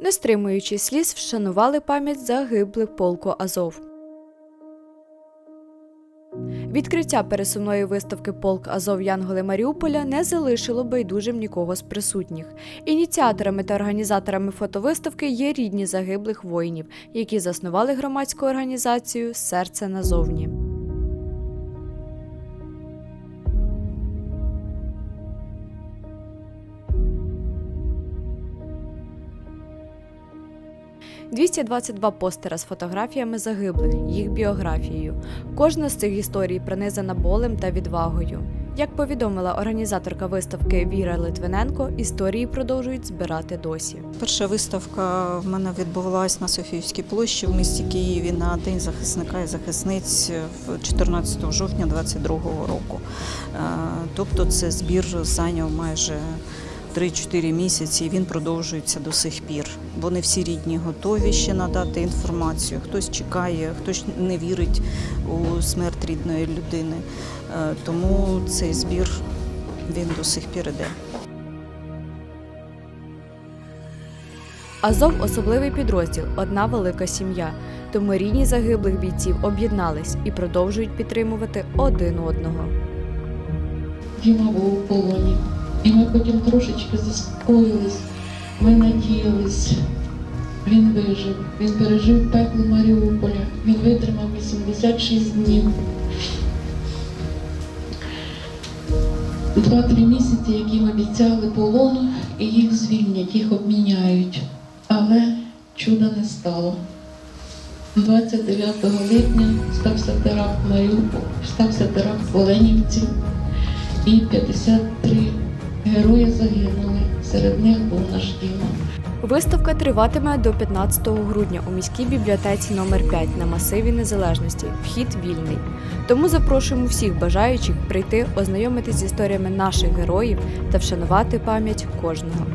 не стримуючи сліз, вшанували пам'ять загиблих полку Азов. Відкриття пересувної виставки Полк Азов Янголи Маріуполя не залишило байдужим нікого з присутніх. Ініціаторами та організаторами фотовиставки є рідні загиблих воїнів, які заснували громадську організацію Серце назовні. – 222 постера з фотографіями загиблих, їх біографією. Кожна з цих історій пронизана болем та відвагою. Як повідомила організаторка виставки Віра Литвиненко, історії продовжують збирати досі. Перша виставка в мене відбувалась на Софіївській площі в місті Києві на День захисника і захисниць в 14 жовтня 2022 року. Е, Тобто це збір зайняв майже 3-4 місяці, і він продовжується до сих пір. Бо не всі рідні готові ще надати інформацію. Хтось чекає, хтось не вірить у смерть рідної людини. Е, Тому цей збір він до сих пір іде. Азов особливий підрозділ, одна велика сім'я. Тому рідні загиблих бійців об'єднались і продовжують підтримувати один одного. Діма був у полоні. І ми потім трошечки заспокоїлись, ми надіялись. Він вижив, він пережив пекло Маріуполя, він витримав 86 днів. Два-три місяці, які обіцяли полону, і їх звільнять, їх обміняють. Але чуда не стало. 29 липня стався теракт Маріуполь, стався теракт в Оленівці і 53 герої загинули. Серед них був наш Діма. Виставка триватиме до 15 грудня у міській бібліотеці номер 5 на масиві Незалежності. Вхід вільний. Тому запрошуємо всіх бажаючих прийти, ознайомитись з історіями наших героїв та вшанувати пам'ять кожного.